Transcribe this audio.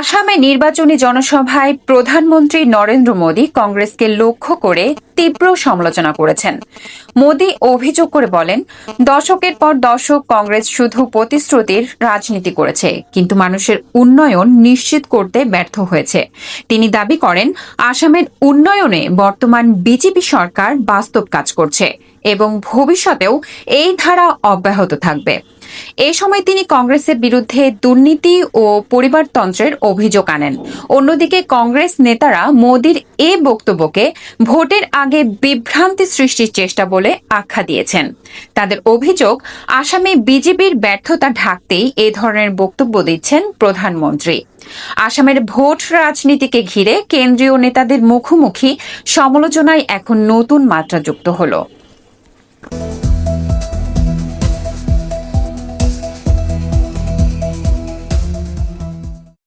আসামে নির্বাচনী জনসভায় প্রধানমন্ত্রী নরেন্দ্র মোদী কংগ্রেসকে লক্ষ্য করে তীব্র সমালোচনা করেছেন। মোদী অভিযোগ করে বলেন, দশকের পর দশক কংগ্রেস শুধু প্রতিশ্রুতির রাজনীতি করেছে, কিন্তু মানুষের উন্নয়ন নিশ্চিত করতে ব্যর্থ হয়েছে। তিনি দাবি করেন, আসামের উন্নয়নে বর্তমান বিজেপি সরকার বাস্তব কাজ করছে। এবং ভবিষ্যতেও এই ধারা অব্যাহত থাকবে। এ সময় তিনি কংগ্রেসের বিরুদ্ধে দুর্নীতি ও পরিবারতন্ত্রের অভিযোগ আনেন। অন্যদিকে কংগ্রেস নেতারা মোদীর এ বক্তব্যকে ভোটের আগে বিভ্রান্তি সৃষ্টির চেষ্টা বলে আখ্যা দিয়েছেন। তাদের অভিযোগ, আসামে বিজেপির ব্যর্থতা ঢাকতেই এ ধরনের বক্তব্য দিচ্ছেন প্রধানমন্ত্রী। আসামের ভোট রাজনীতিকে ঘিরে কেন্দ্রীয় নেতাদের মুখোমুখি সমালোচনায় এখন নতুন মাত্রা যুক্ত হলো।